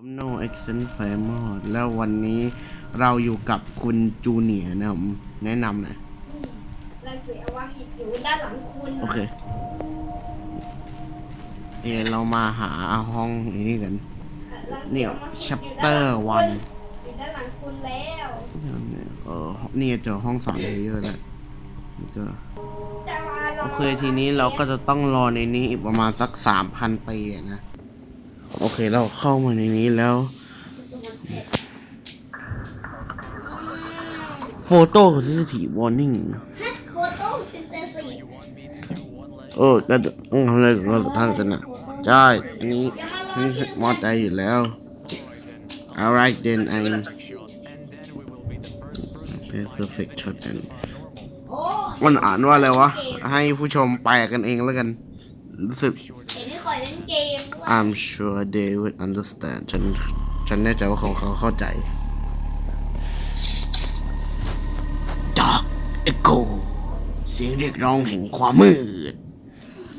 ผมโนเอ็กเซนแฟมอดแล้ววันนี้เราอยู่กับคุณจูเนียร์นะครับแนะนำหน่อยรังสีอวหิตอยู่ด้านหลังคุณโอเค เออเรามาหาห้องนี้กัน รังสีเนี่ย อวหิต chapter อยู่ด้า one อยู่ด้านหลังคุณแล้ว เออนี่เจอห้องสอนเลเยอร์แล้วนี่ก็แต่ว่าเราโอเคทีนี้เราก็จะต้องรอในนี้อีกประมาณสักสามพันปีอะนะ โอเคเราเข้ามาในนี้แล้ว โฟโต้ซิสทีวอร์นิ่งฮะโฟโต้ซินเทซิสเออแล้วต้องทำอะไรกับเราท่านกันนะใช่อันนี้นี่มอใจอยู่แล้ว alright then I'm okay perfect shot and โอ้มันอ่านว่าอะไรวะ ให้ผู้ชมแปลกันเองแล้วกัน รู้สึก เห็นไม่คอยเล่นเกมด้วย I'm sure they would understand ฉัน ฉันแน่ใจว่าเขาเขาเข้าใจ Dark Echo เสียงเรียกร้องแห่งความมืด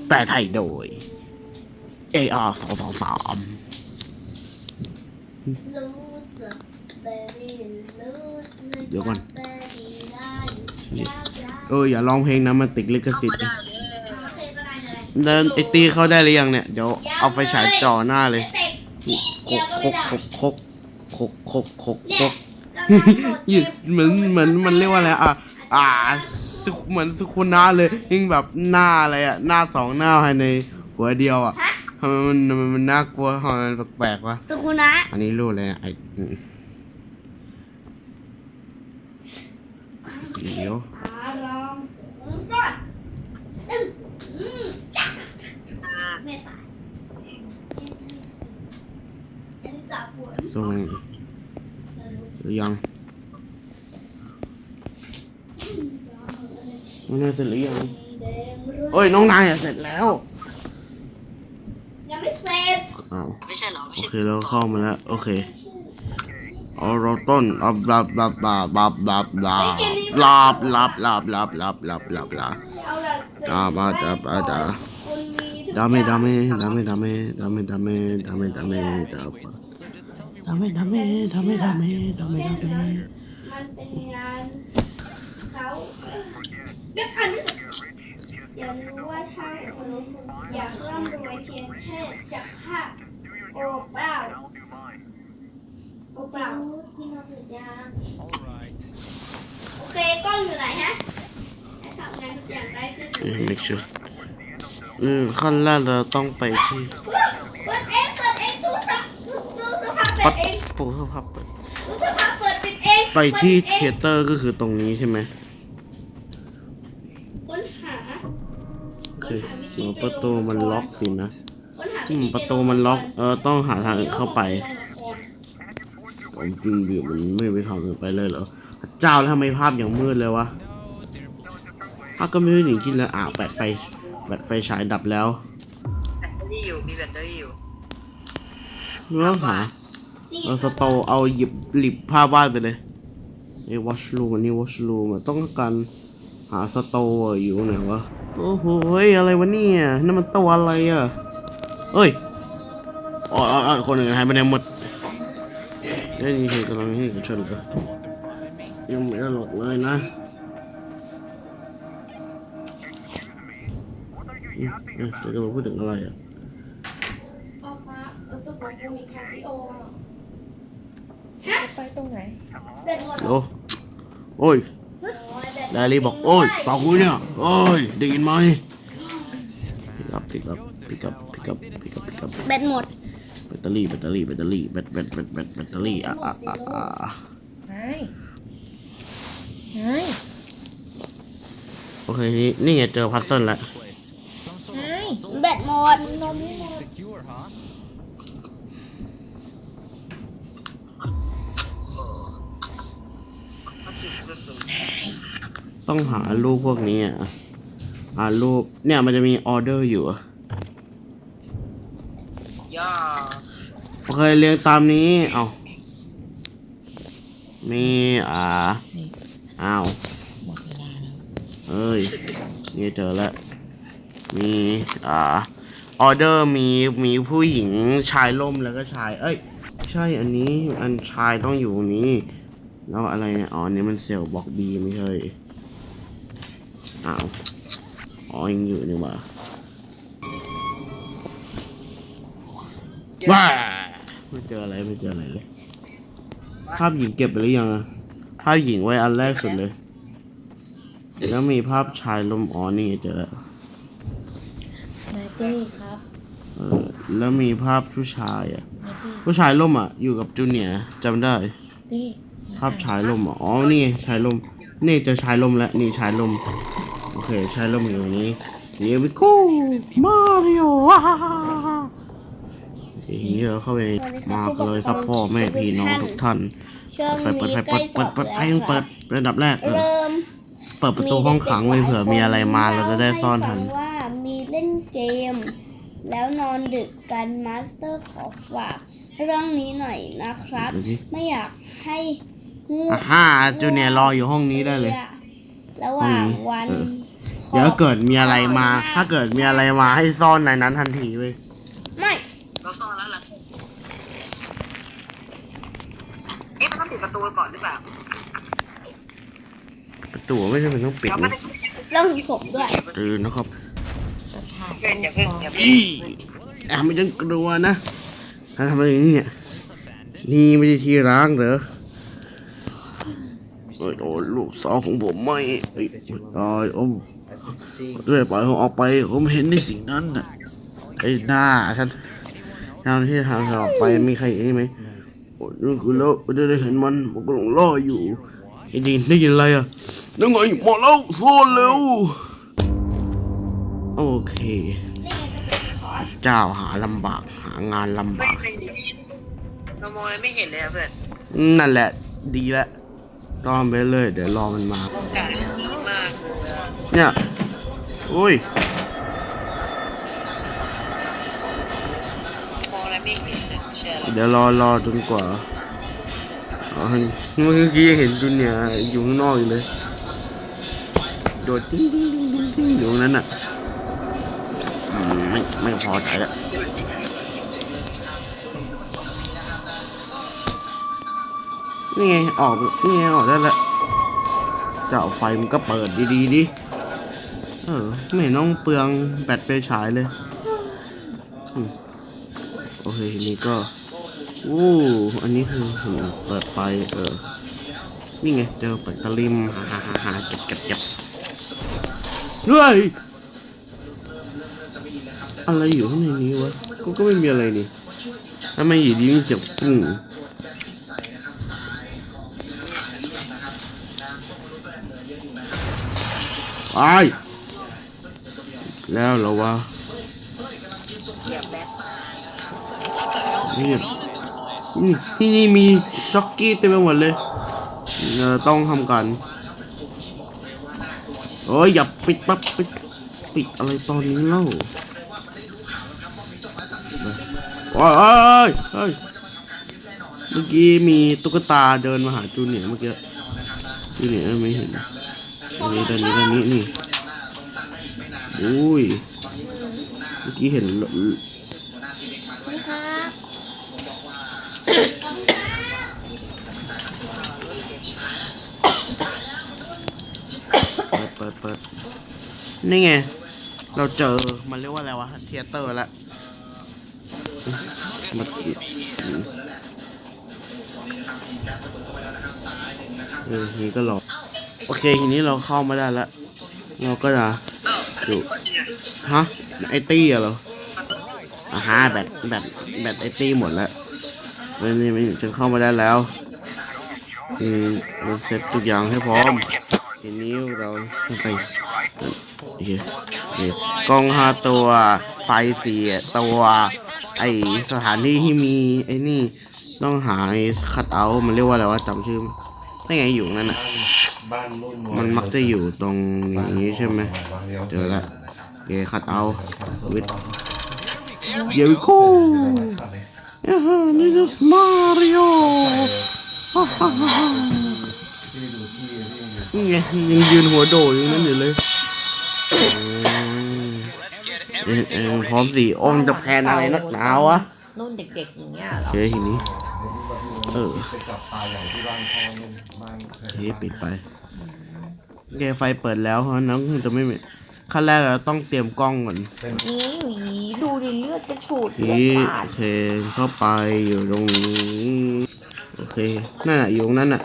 แปลไทยโดย AR 2 2 3รู้สึกเบบี้รู้สึกเดี๋ยวก่อนเบบี้ได้ยาวๆเอออย่าร้องเพลงนะมันติดลิขสิทธิ์นะโอเคก็ได้ เดินไอตีเข้าได้หรือยังเนี่ย เดี๋ยวเอาไฟฉายจ่อหน้าเลยคกคกคกคกคกคกคกคกหยุดเหมือนเหมือนมันเรียกว่าอะไรอะอ่าสุเหมือนสุขุนาเลยยิ่งแบบหน้าอะไรอะหน้าสองหน้าภายในหัวเดียวอะทำไมมันทำไมมันน่ากลัวทำไมมันแปลกๆวะสุขุนะอันนี้รู้เลยอะไอ้เดี๋ยว อารมณ์สูงสุดตึ้งอืมจักไม่ตายอันนี้จับหัว ส่งแม่งหรือยังมันน่าเสร็จหรือยังโอ้ยน้องนายอะเสร็จแล้วยังไม่เสร็จอ้าวไม่ใช่เหรอไม่โอใช่เคเราเข้ามาแล้วโอเคเอาเราต้นอับลับลับลับลับลับลับลับลับลับลับลับลับลับลับเอาละเสร็จอ่ามาดาบาดาคุณมีดาเมดาเมดาเมดาเมดาเมดาเมดาเมดาเม ดาดาเมดาเมดาเมดาเมดาเมดาเมมันเป็นงานเขาเด็กอันอย่ารู้ว่าถ้างคุณอยากร่ำรวยเพียงแค่จากภาพโอเปล่าโอเปล่าที่มาถึงยาโอเคกล้องอยู่ไหนฮะให้ทำงานทุกอย่างได้คือสิ่งเอ้ย make sure อืมขั้นแรกเราต้องไปที่ ปิปัดดเองปูสภาพเปิดตู้เสื้อผ้าเปิดปิดเองไปที่ปิดเทเองเตอร์ก็คือตรงนี้ใช่ไหมค้นหาคือเสียงประตูมันล็อกสินะค้นหาอืมประตูมันล็อกเออต้องหาทางอื่นเข้าไปผมจริงดิมันไม่ไปทางอื่นไปเลยเหรอพระเจ้าแล้วทำไมภาพอย่างมืดเลยวะภาพก็ไม่ได้หนีคิดเลยอะแบตไฟแบตไฟฉายดับแล้วแบตเตอรี่อยู่มีแบตเตอรี่อยู่เรื่องหา เอาสโตเอาหยิบหลิบผ้าบ้านไปเลยไอ้วอชรูมอันนี้วอชรูมต้องการหาสโตออยู่ไหนวะโอ้โหเฮ้ยอะไรวะเนี่ยนั่นมันตัวอะไรอะเอ้ยอ๋ออ๋อคนอื่นหายไปไหนหมดเอ้ยนี่คือกำลังให้กันชนกันยังไม่ได้หลอกเลยนะเอ๊ะจะกำลังพูดถึงอะไรอะ ออกมาเออตัวบอกกูมีคาซิโอฮะ ไป ตรงไหนเด็ดหมดโอ้โอ้ยไดอารี่บอกโอ้ยเปล่ากูเนี่ยโอ้ยได้ยินไหมพิกับพิกับพิกับพิกับพิกับพิกับเบ็ดหมดแบตเตอรี่แบตเตอรี่แบตเตอรี่แบตแบตแบตแบตแบตเตอรี่อะอะอะอะไงไงโอเคนี่นี่ไงเจอพัซเซิลแล้วไงเบ็ดหมด นมไม่หมด ต้องหารูปพวกนี้อะหารูปเนี่ยมันจะมีออเดอร์อยู่อะย่อโอเคเรียงตามนี้เอามีอ่าอ้าวหมดเวลาแล้วเอ้ยนี่เจอแล้วมีอ่าออเดอร์มีมีผู้หญิงชายล่มแล้วก็ชาย เอ้ย ใช่อันนี้อันชายต้องอยู่นี้ แล้วอะไรเนี่ยอ๋ออันนี้มันเซลล์บล็อกบีไม่ใช่อ้าวอ๋อยังอยู่นี่หว่าว้าไม่เจออะไรไม่เจออะไรเลย ภาพหญิงเก็บไปหรือยังอะภาพหญิงไว้อันแรกสุดเลย แล้วมีภาพชายลมอ๋อนี่ไงเจอแล้วนาตี้ครับเออแล้วมีภาพผู้ชายอะ นาตี้ผู้ชายล่มอะ อยู่กับจูเนียร์จำได้ ตี้ ภาพชายล่มอะอ๋อนี่ไงชายล่มนี่เจอชายล่มแล้วนี่ชายล่มโอเคชายล่มอยู่ตรงนี้เดี๋ยวไปกู้มาริโอว้าโอเคทีนี้เราเข้าไปมากันเลยครับพ่อแม่พี่น้องทุกท่านช่วงเปิดเปิดนี้เปิดใกล้เปิดสอบเปิดแล้วเปิดคเปิรับดเปิดอันดับแรกเออเริ่มเปิดประตูห้องขังไว้เผื่อมีอะไรมาเราจะได้ซ่อนทันเล่าให้ฟังว่ามีเล่นเกม แล้วนอนดึกกันมาสเตอร์ขอฝากเรื่องนี้หน่อยนะครับดูดิไม่อยากให้งู อะฮ่าจูเนียร์รออยู่ห้องนี้ได้เลย ระหว่างวันเออ เดี๋ยวเกิดมีอะไรมา ถ้าเกิดมีอะไรมาให้ซ่อนในนั้นทันทีเว้ยไม่เราซ่อนแล้วล่ะเอ๊ะมันต้องปิดประตูก่อนหรือเปล่าประตูไม่ใช่เป็นต้องปิดเราไม่นะได้เรื่องผมด้วยตื่นนะครับจะถ่ายเพื่อนอย่าเพิ่งอย่าเพิ่งอีแอบไม่ต้องกลัวนะถ้าทำอะไรอย่างนี้เนี่ย นี่ไม่ใช่ที่ร้างเหรอเอ้ ยโอ้ลูกสาวของผมไม่เอ้ยตายโอ้มด้วยปล่อยผมออกไป ผมเห็นในสิ่งนั้นน่ะไอ้หน้าฉันทางที่ทางออกไปมีใครอีกไหมโอ้ยนี่คือแล้วจะได้เห็นมันผมกำลังล่ออยู่ไอ้ดินได้ยินอะไรอะนั่นไงมาแล้วโซนเร็วโอเคเจ้าหาลำบากหางานลำไม่บากไม่เรามองอะไรไม่เห็นเลยอะเพื่อนนั่นแหละ ดีแล้ว ต้อนไปเลย เดี๋ยวรอมันมาโอกาสมากเลยอะเนี่ย อุ้ยมองอะไรไม่เห็นเลยเชื่ออะไรเดี๋ยวรอรอจนกว่าอ๋อเมื่อกี้ยังเห็นจุนเนี่ยอยู่ข้างนอกอยู่เลย โดดติ้งติ้งติ้งติ้งติ้งอยู่ตรงนั้นอะอืมไม่ไม่พอใจละ นี่ไงออกนี่ไงออกได้แล้วเจ้าไฟมันก็เปิดดีๆดิเออไม่เห็นต้องเปลืองแบตไฟฉายเลยอโอเคนี้ก็อู้อันนี้คือหืมเปิดไฟเออนี่ไงเจอเปิดตะลิมฮ่าฮ่าฮ่าฮ่าเก็บเก็บเก็บเฮ้ยอะไรอยู่ข้างในนี้วะก็ก็ไม่มีอะไรนี่ทำไมอยู่ดีมีเสียงปุ้ง ไปแล้วเหรอวะเหยียบแบทนี่นี่นี่มีช็อกกี้เต็มไปหมดเลยเราต้องทำกันโอ้ยอย่าปิดปั๊บปิดปิดอะไรตอนนี้เล่าโอ้ยเอ้ยเฮ้ยเมื่อกี้มีตุ๊กตาเดินมาหาจูเนียร์เมื่อกี้จูเนียไม่เห็น อันนี้ด้านนี้ด้านนี้นี่อุ้ยเมื่อกี้เห็นนี่ครับเปิดเปิดเปิดนี่ไง เราเจอ มันเรียกว่าอะไรวะ เทยเตอร์แล้วมันเออทีนี้ก็รอ โอเคทีนี้เราเข้ามาได้แล้ว เราก็จะอยู่ฮะไอตี้เหรออ่าฮะแบตแบตแบตไอตี้หมดแล้วนี่นี่นี่ฉันเข้ามาได้แล้วนี่เราเซตทุกอย่างให้พร้อมทีนี้เราไปเคโอเคกล้องห้าตัวไฟสี่ตัว ไอสถานที่ที่มีไอ้นี่ต้องหาไอคัดเอาท์มันเรียกว่าอะไรวะจำชื่อไม่ไงอยู่นั่นน่ะ บ้านรุ่นมันมักจะอยู่ตรงนี้ใช่ไหมเจอละโอเคคัดเอาวิดเดี๋ยวกูอ่าฮะ this is Mario ฮ่าฮ่าฮ่าฮ่าที่ดูที่ที่นี่ไงยังยืนหัวโดดอยู่นั่นอยู่เลยอืมเออเออพร้อมสิโอ้มงจะแพนอะไรนักหนาวะนุ่นเด็กๆอย่างเงี้ยเหรโออเคทีนี้ เออไปจับปลาใหญ่ที่บ้านพ่อนู่นบ้านเคโอยเคปิดไปโอ เคไฟเปิดแล้วเพราะฉะนั้นคงจะไม่มีขั้นแรกเราต้องเตรียมกล้องก่อนเป็นนี่หวีดูดิเลือดกระฉูดทีเลือดนี้สาโอดเคเข้าไปอยู่ตรงนี้โอเคนั่นน่ะอยู่ตรงนั้นน่ะ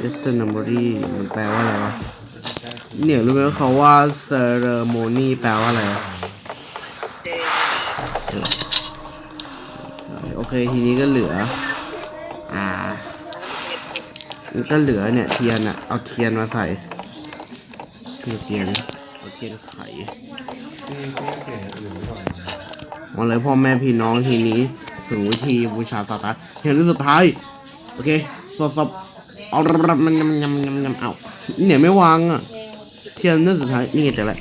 testimony มันแปลว่าอะไรวะเนี่ยรู้ไหมว่าเขาว่า ceremony แปลว่าอะไรวะเจอโอเคทีนี้ก็เหลืออ่ามัน ก็เหลือเนี่ยเทียนอะเอาเทียนมาใส่เทียนเทียนเอาเทียนไขที่ที่เปลี่ยนอื่นไว้ก่อนมาเลยพ่อแม่พี่น้องทีนี้ ถึงวิธีบูชาศาสนาเทียนรุ่สุดท้าย โอเคสดสดเอารับมันยำยำยำยำเอาเนี่ยไม่วางอะเทียนรุ่สุดท้ายนี่ไงแต่ละ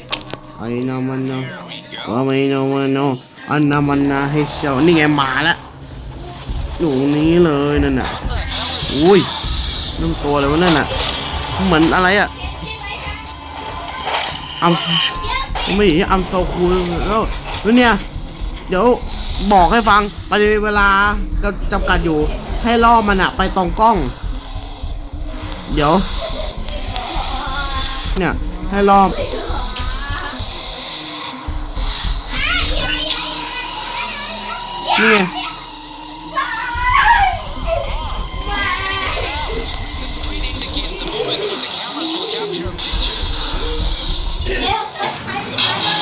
ไอ้นามันเนาะก็ไม่นามันเนาะอันนามันนาให้เช่านี่ไงมาล้วอยู่ตรงนี้เลยนั่นน่ะอุ้ย นั่นตัวอะไรวะนั่นน่ะ เหมือนอะไรอะอัมไม่ใช่อัมโซคูลแล้วแล้วเนี่ย เดี๋ยวบอกให้ฟังมันจะมีเวลาก็จำกัดอยู่ ให้ล่อมันอะไปตรงกล้อง เดี๋ยว เนี่ย ให้ล่อนี่ไง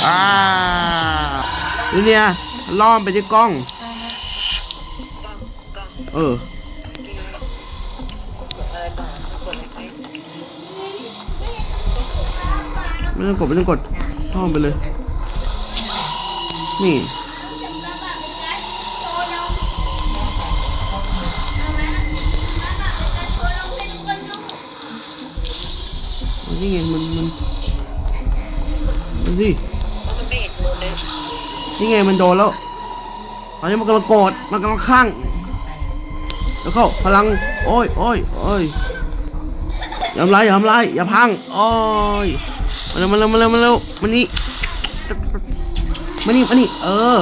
อ่านี่เนี่ยล่อมไปที่กล้อง เออ ไม่ต้องกดไม่ต้องกดล่อมไปเลย นี่นี่ไงมันมันมันสิ นี่ไงมันโดนแล้ว ตอนนี้มันกำลังโกรธมันกำลังข้างแล้วเข้าพลัง โอ้ยโอ้ยโอ้ยอย่าทำร้ายอย่าทำร้ายอย่าพัง โอ้ยมาเร็วมาเร็วมาเร็วมาเร็วมานี่มานี่มานี่เออ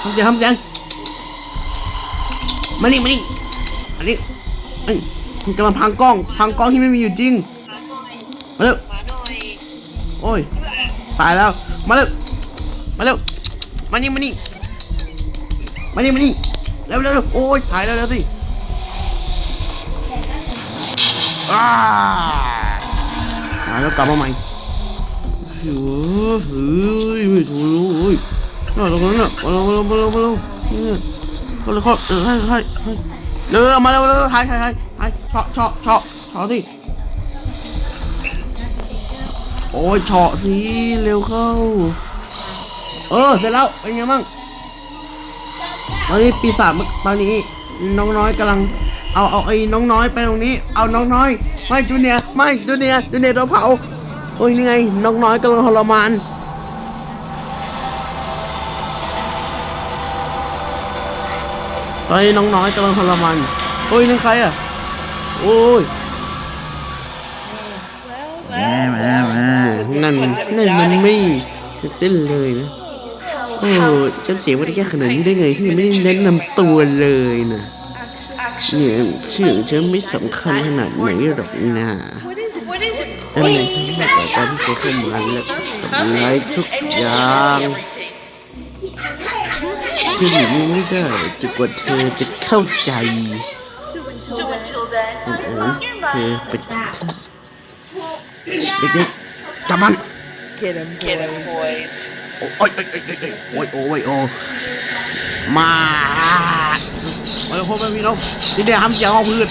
ทำเสียงทำเสียงมานี่มานี่อันนี้เอ้ยมันกำลังพังกล้อง พังกล้องที่ไม่มีอยู่จริง มาเร็วโอ้ย ตายแล้ว มาเร็ว มาเร็ว มานี่มานี่มานี่มานี่เร็วเร็วเร็วโอ้ยถ่ายแล้วเร็วสิอ้าตายแล้วกลับมาใหม่เสือเฮ้ยไม่ถูกเลยน่าตรงนั้นน่ะมาเร็วมาเร็วมาเร็วมาเร็วเนี่ยก็เลยเขาให้ให้ให้เร็วเร็วมาเร็วเร็วเร็วถ่ายถ่ายถ่ายถ่ายเฉาะเฉาะเฉาะเฉาะสิโอ้ยเฉาะสิเร็วเข้า เออ เสร็จแล้ว เป็นไงบ้าง ตอนนี้ปีศาจมันตอนนี้น้องน้อยกำลัง เอาเอาไอ้น้องน้อยไปตรงนี้ เอาน้องน้อย ไม่จูเนียร์ไม่จูเนียร์จูเนียร์โดนเผา โอ้ยนี่ไง น้องน้อยกำลังทรมานตอนนี้น้องน้อยกำลังทรมานโอ้ยนั่นใครอะ โอ้ยแม่แม่แม่นั่นนั่นมันไม่เต้นเลยนะ โอ้ฉันเสียงมันแค่ขนาดนี้ได้ไงที่ไม่ได้แนะนำตัวเลยนะเนี่ยชื่อฉันไม่สำคัญขนาดไหนหรอกนะแต่ในต่อไปที่จะเข้ามาแล้วทำร้ายทุกอย่างที่หนีไม่ได้จนกว่าเธอจะเข้าใจเออเธอเป็นเด็กๆจับมัน Get him boys โอ้ย โอ้ยโอ้ยโอ้ยโอ้ยโอ้ยมาโอ้ยพ่อแม่พี่น้องนี่เดี๋ยวทำเสียงของพืช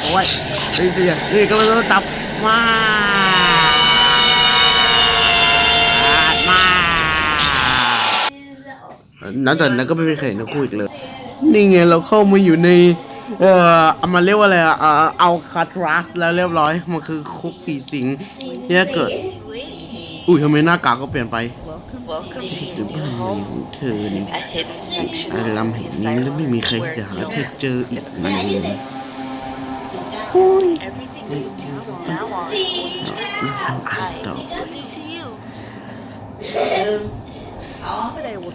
โอ้ยนี่เดี๋ยวนี่กำลังจะจับมามานั้นแต่นั้นก็ไม่มีใครเห็นคู่อีกเลย นี่ไงเราเข้ามาอยู่ในเอ่อเอามาเรียกว่าอะไรอะเอ่อเอาคาทรัสแล้วเรียบร้อย มันคือคุกผีสิงที่เกิด อุ้ยทำไมหน้ากากก็เปลี่ยนไป Welcome to หรือ your บ้าน new ของ home เธอเนี่ย a hidden section อา of ลำแห่ง the นี้แล้วไม่มีใคร asylum จะหา where เธอ no เจอ one's อีก gonna เล find ย you. Everything you do from now on will determine what I will do to you.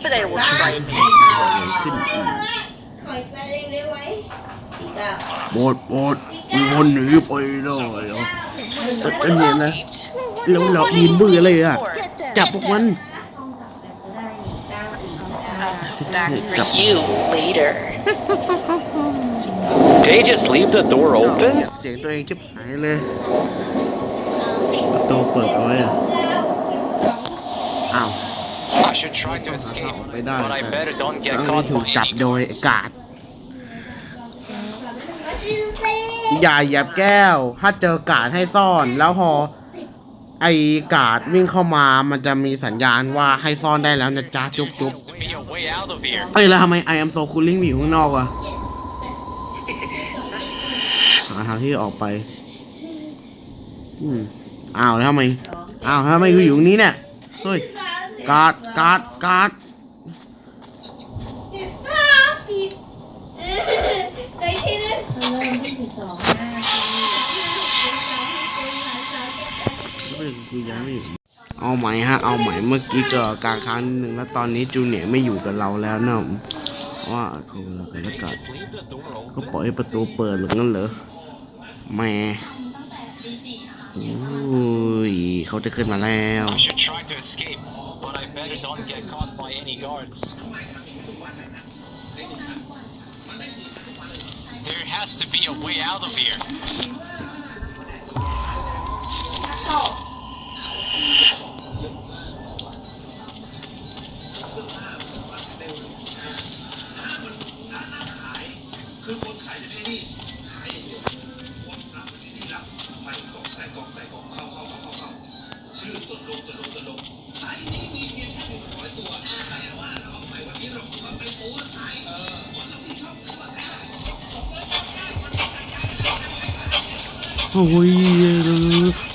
But I will try and make ขึ้นอีกสี่เก้าหมดหมดมีคนหนีไปได้เหรอเอ็นเนี่ยนะ แล้วเรายืนบื้ออะไรอะ จับพวกมันได้นี่เก้าสี่เก้า Back for you later. They just leave the door open? เสียงตัวเองชิบหายเลยประตูเปิดเอาไว้อะอ้าว I should try to escape, Phải đợi, but I đợi. better don't ต้ get อง caught ถูก by จับ any โดยกาดก็ซิลเซ่อย่าเหยียบแก้ว ถ้าเจอกาดให้ซ่อน แล้วพอ ไอ้กาดวิ่งเข้ามามันจะมีสัญญาณว่าให้ซ่อนได้แล้วนะจ๊ะจุ๊บจุ๊บเอ้ยแล้วทำไม I am so cooling มีอยู่ข้างนอกอะหาทางที่ออกไป อืมอ้าวแล้วทำไมอ้าวแล้วทำไมกูอยู่ตรงนี้เนี่ยเฮ้ยกาดกาดกาด เจ็ดสามผิดเออใจที่นึง เริ่มที่สิบสองห้า ไม่กูย้ายไม่อยู่เอาใหม่ฮะ เอาใหม่เมื่อกี้เกิดกลางครั้งหนึ่งแล้วตอนนี้จูเนียร์ไม่อยู่กับเราแล้วนะเพราะว่าเขาเกันแล้วก็ก็ปล่อยประตูเปิดหรืองั้นเหรอแม่โอ้ยเขาจะขึ้นมาแล้ว I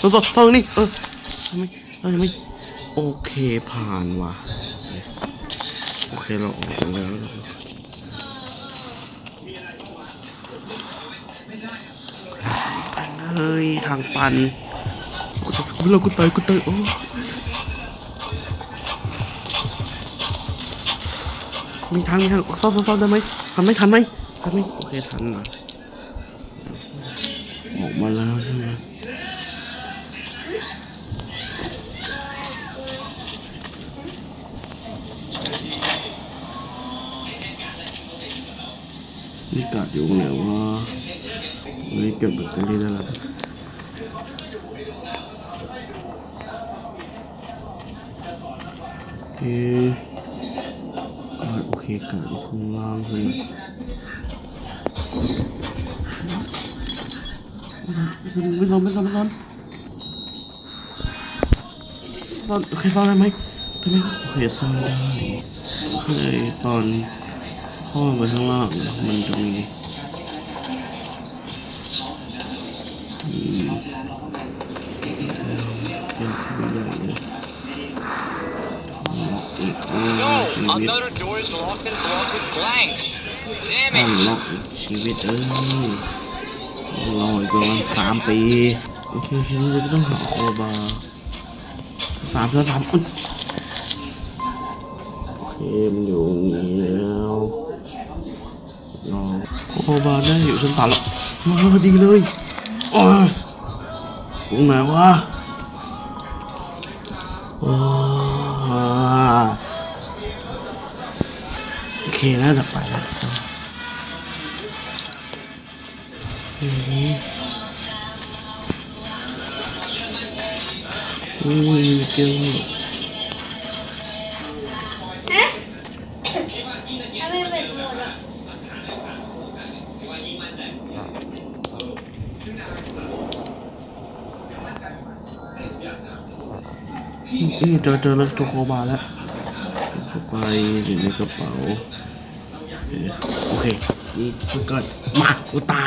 เราสดฟังนี่เออทำไมทำไมโอเคผ่านว่ะโอเคเราออกแล้วเฮ้ยทางปันกูจะเรากูตายกูตายโอ้มีทางมีทางซ่อนซ่อนซ่อนได้ไหมทันไหมทันไหมทันไหมโอเคทันนะออกมาแล้ว กัดอยู่ตรงไหนวะเฮ้ยเก็บแบตเตอรี่ได้แล้วโอเคกัดโอเคกัดข้างล่างใช่ไหมไม่ซ่อนไม่ซ่อนไม่ซ่อนไม่ซ่อนโอเคซ่อนได้ไหมได้ไหมโอเคซ่อนได้โอเคตอน ข้าไปข้างล่าง มันจะมีอืมเป็นสีใหญ่เลยอีกอ่า No! ชีวิต Another door is locked and blocked with blanks! ต้อ Damn ง it! ล็อกชีวิตเอ้ยรออีกประมาณสามปีโอเคทีนี้จะต้องหาโคบาสามเพื่อสามอุ๊ยโอเคมันอยู่ตรงนี้แล้วรอ โคบาได้อยู่ชั้นสามแล้วมาพอดีเลยโอ้ยตรงไหนวะโอ้โอเคน่าจะไปแล้วสองอืมอุ้ยเก่งฮะทำไมเป็นหมดอะ เอ้ยเจอเจอแล้วตัวโคบาแล้วเข้าไปอยู่ในกระเป๋าเอ๊ะโอเคนี่มันเกิดมากูตา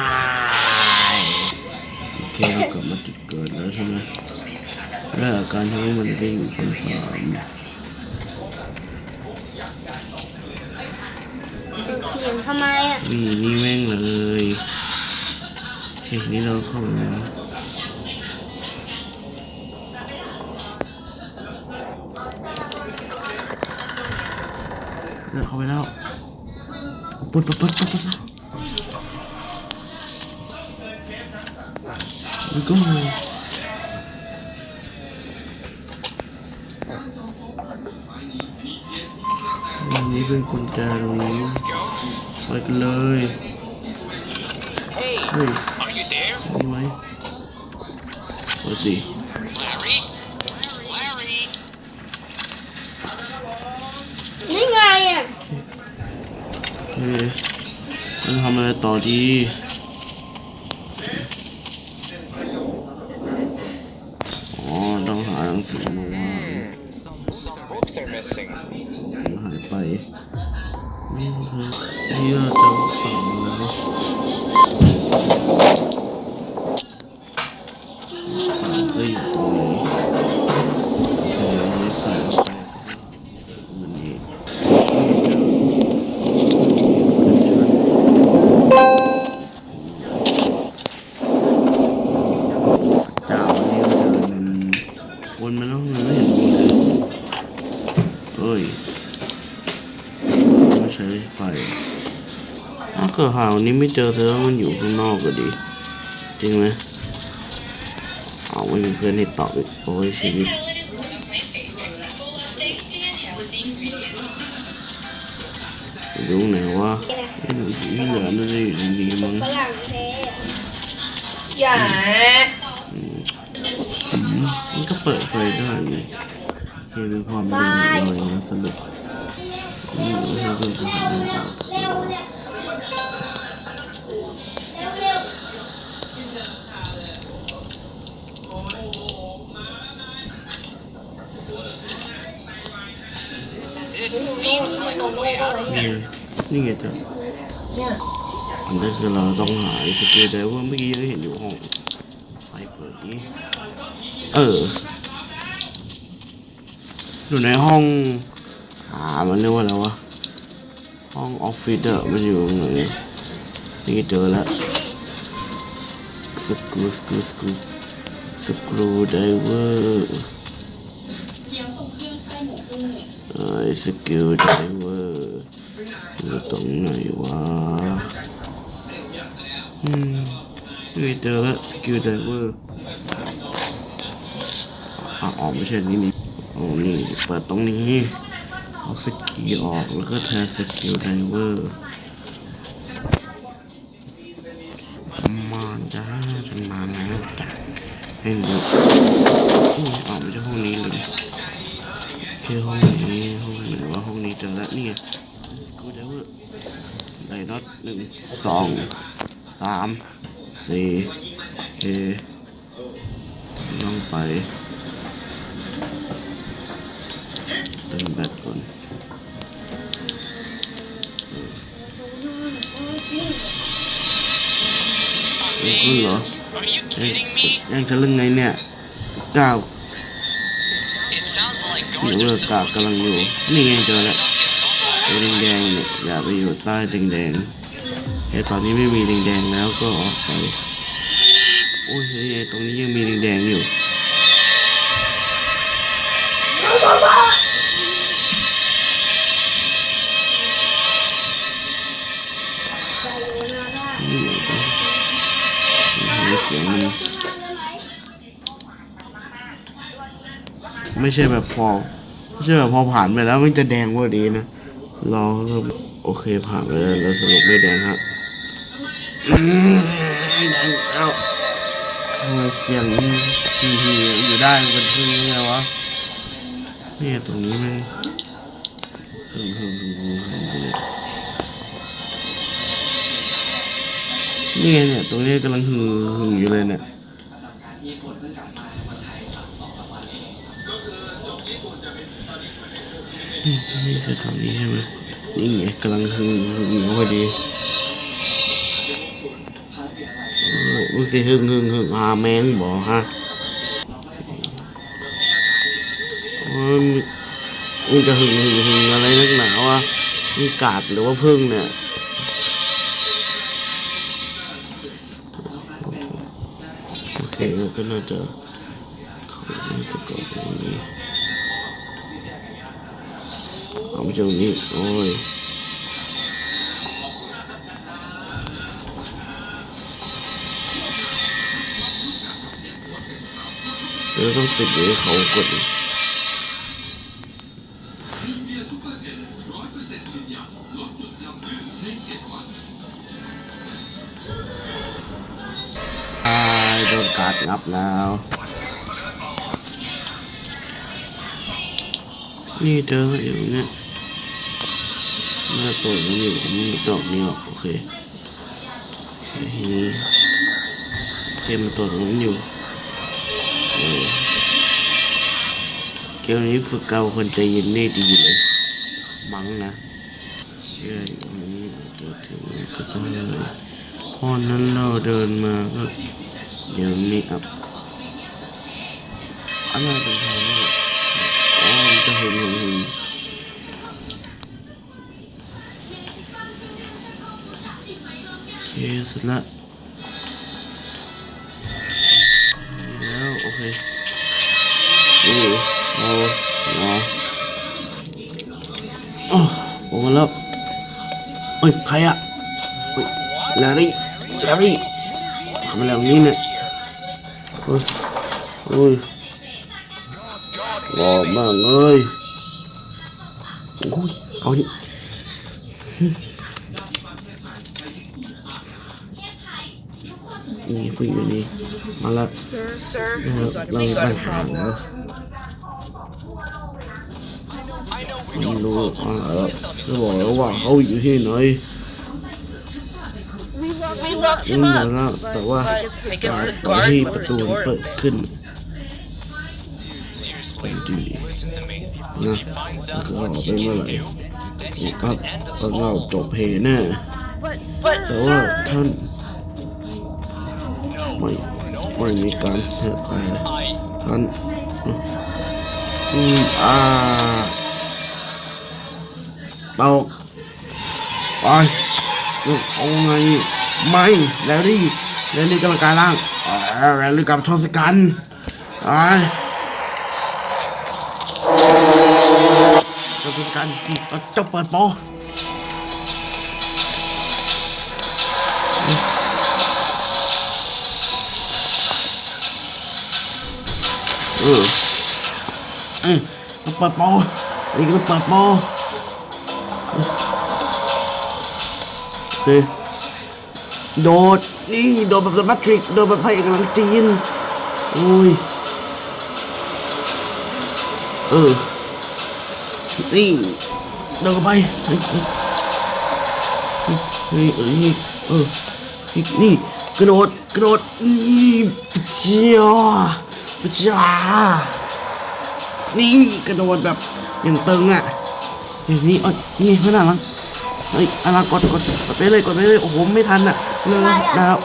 ยโอเคเรากลับมาจุดเกิดแล้วใช่ไหมแล้วอาการที่ว่ามันได้อยู่ชั้นสามเสียงทำไมอะนี่นี่แม่งเลย เพลงนี้เราเข้ามาแล้วเอเข้าไปแล้วปุ๊บปุ๊บปุ๊บปุ๊บปุ๊บมันก็นี้เป็นกุญแจตรงยไปเลย Hey. เปิดสิ Larry? Larry? นี่ไงอะเฮ้ยมันทำอะไรต่อดี ถ้าเกิดหาวันนี้ไม่เจอเธอมันอยู่ข้างนอกก็ดี จริงไหมเอาไม่มีเพื่อนให้ตอบอีกโอ้ยชีวิตรู้ไหนว่าไอ้หนังสือที่เหลือน่าจะอยู่ในนี้มั้งฝรั่งแท้อย่าอืมอืมมันก็เปิดไฟได้นี่โอเคเป็นความเป็นไปเลยนะสรุปนี่ไม่ใช่เรื่องที่สำคัญต่อ นี่ไงนี่ไงจ้ะเนี่ยอันนี้คือเราต้องหาไอ้สกิลไดเวอร์เมื่อกี้ยังเห็นอยู่ห้องไฟเปิดนี้เอออยู่ในห้องหามันเรียกว่าอะไรวะห้องออฟฟิศอะมันอยู่ตรงไหนนี่เจอแล้วสกรูสกรูสกรูสกรูไดเวอร์ไอ้สกิลไดเวอร์ อยู่ตรงไหนวะอืมนี่เจอแล้วสกิลไดเวอร์อะออกไม่ใช่นี่นี่โอ้นี่เปิดตรงนี้เอาฟิตคีย์ออกแล้วก็แทนสกิลไดเวอร์ หนึ่งสองสามสี่โอเคต้องไปเติมแบตก่อนเออคุณเหรอเอ้ย kidding me? แย่งฉันเรื่องไงเนี่ยก้าวเสี guards เวอร์กากำลังอยู่ นี่ไงเจอแล้วตัวแดงเนี่ยอย่าไปอยู่ใต้แดงๆเฮ้ ยตอนนี้ไม่มีแดงๆแล้วก็ออกไป โอ้ยเฮ้ยตรงนี้ยังมีแดงๆอยู่ใส่โยนาได้นี่ไงครับเสียงมันไม่ใช่แบบพอไม่ใช่แบบพอผ่านไปแล้วมันจะแดงพอดีนะรอครับโอเคผ่านไปแล้วแล้วสรุปไม่แดงครับ อืมแดงแล้วทำไมเสียงฮีอยู่ได้มันเป็นพึ่งไงวะเนี่ยตรงนี้มันหึ่งหึ่งหึ่งหึ่งหึ่งหึ่งนี่ไงเนี่ย ตรงนี้กำลังหึงหึงอยู่เลยเนี่ยนี่คือทางนี้ใช่ไหมนี่ไงกำลังหึงหึงอยู่พอดี มึงสิหึงหึงหึงหาแมงบ่ฮะอ้ยมึงมึงจะหึงหึงหึงอะไรนักหนาวะมึงกาดหรือว่าพึ่งเนี่ยโอเคเราก็น่าจะเขาน่าจะกดตรงนี้เอาไปตรงนี้โอ้ย เดี๋ยวต้องติดอยู่ให้เขากดตายโดนการดงับแล้ว นี่เจออยู่เนี่ยหน้าตัวนี้อยู่ผมไม่ตอกนี่หรอกโอเคทีนี้เกมมันตัวตรงนั้อยู่ เออเกมนี้ฝึกเกาคนใจเย็นนี่ดีเลย มั้งนะเชื่ออย่างนี้อาจจะถึงก็ได้พอนั้นเราเดินมาก็เดี๋ยวนี้อับอะไรเป็นทางนี้อ๋อมันจะเห็นเห็นเห็นเคสร็จละ เอ้ยใครอะเฮ้ยแลรี่แลรี่ทำอะไรตรงนี้เนี่ยเฮ้ยเฮ้ยหล่อมากเลยโอ้ยเอาดินี่ผู้หญิงคนนี้มาแล้ว Sir, นะครับเรามีปัญหาแล้ว ไม่รู้อ่าแล้บอกว่าเขาอยู่ที่ไหนยังนะครับแต่ว่าการที่ประตูเปิดขึ้นไปดูนะก็เป็นอะไหร่ก็ก็เราจบเพลแน่แต่ว่าท่านไม่ไม่มีการเสียแต่ท่านอืมอ่า เราไปเอาไงไม่แลรี่แลรี่กำลังกายร่างแลรี่กับทศกัณฐ์ไอ้กับทศกัณฐ์เอเจ้าเปิดโปเออเออเปิดโปนี่ก็ต้องเปิดโปอ เคโดดนี่โดดแบบเดอะแมทริกโดดแบบพระเอกหนังจีนโอ้ยเออนี่เดินไปเฮ้ยเฮ้ยเฮ้ยเอ้ยเออนี่กระโดดกระโดดนี่เจียวจ้านี่กระโดดแบบอย่างตึงอะเฮ้ยนี่เอ้ยนี่ข้างหน้าหลัง เฮ้ยอะไรกดกดกดไปเลยกดไปเลยโอ้โหไม่ทันอะเร็วๆได้แล้ว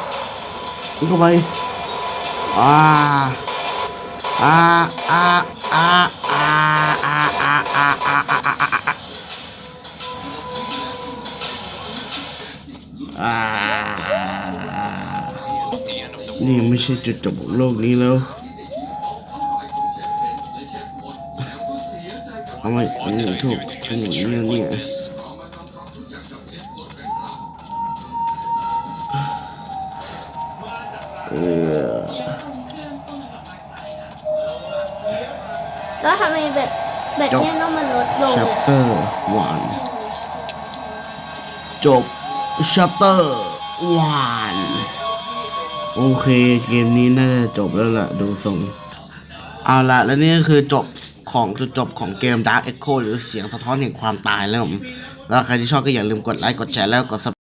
นี่เข้าไปอ่าอ่าอ่าอ่าอ่าอ่าอ่าอ่าอ่าอ่าอ่าอ่า the end of the นี่ไม่ใช่จุดจบของโลกนี้แล้วทำไมอันนี้ถูกเป็นอย่างนี้เนี่ย ตแบตเนี่ยต้องมันลดลง chapter one จบ chapter one โอเค เกมนี้น่าจะจบแล้วล่ะ ดูทรง เอาละแล้วนี่ก็คือจบของจุดจบของเกม Dark Echo หรือเสียงสะท้อนแห่งความตายแล้วผมแล้วใครที่ชอบก็อย่าลืมกดไลค์ กดแชร์แล้วกด Subscribe